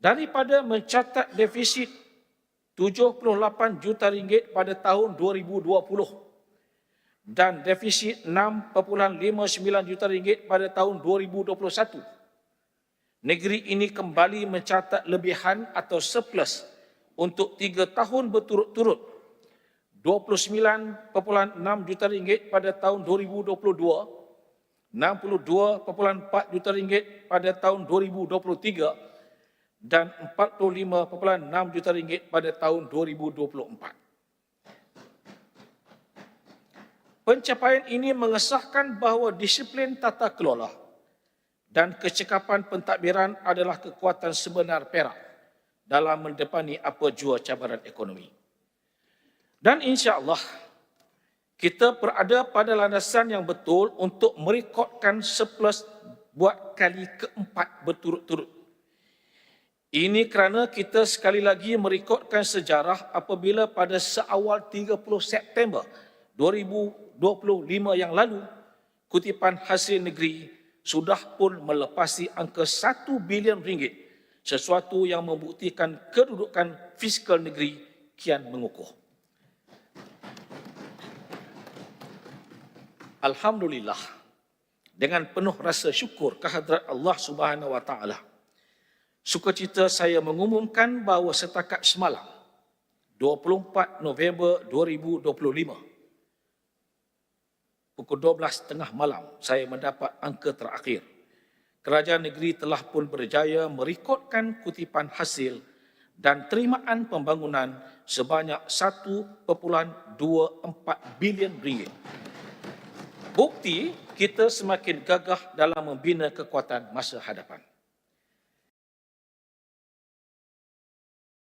daripada mencatat defisit 78 juta ringgit pada tahun 2020 dan defisit 6.59 juta ringgit pada tahun 2021. Negeri ini kembali mencatat lebihan atau surplus untuk tiga tahun berturut-turut 29.6 juta ringgit pada tahun 2022, 62.4 juta ringgit pada tahun 2023 dan 45.6 juta ringgit pada tahun 2024. Pencapaian ini mengesahkan bahawa disiplin tata kelola dan kecekapan pentadbiran adalah kekuatan sebenar Perak dalam mendepani apa jua cabaran ekonomi. Dan insya-Allah kita berada pada landasan yang betul untuk merekodkan surplus buat kali keempat berturut-turut ini kerana kita sekali lagi merekodkan sejarah apabila pada seawal 30 September 2025 yang lalu, kutipan hasil negeri sudah pun melepasi angka 1 bilion ringgit, sesuatu yang membuktikan kedudukan fiskal negeri kian mengukuh. Alhamdulillah, dengan penuh rasa syukur kehadrat Allah Subhanahu Wa Taala, Sukacita saya mengumumkan bahawa setakat semalam 24 November 2025 pukul 12.30 malam saya mendapat angka terakhir. Kerajaan negeri telah pun berjaya merekodkan kutipan hasil dan terimaan pembangunan sebanyak 1.24 bilion ringgit. Bukti kita semakin gagah dalam membina kekuatan masa hadapan.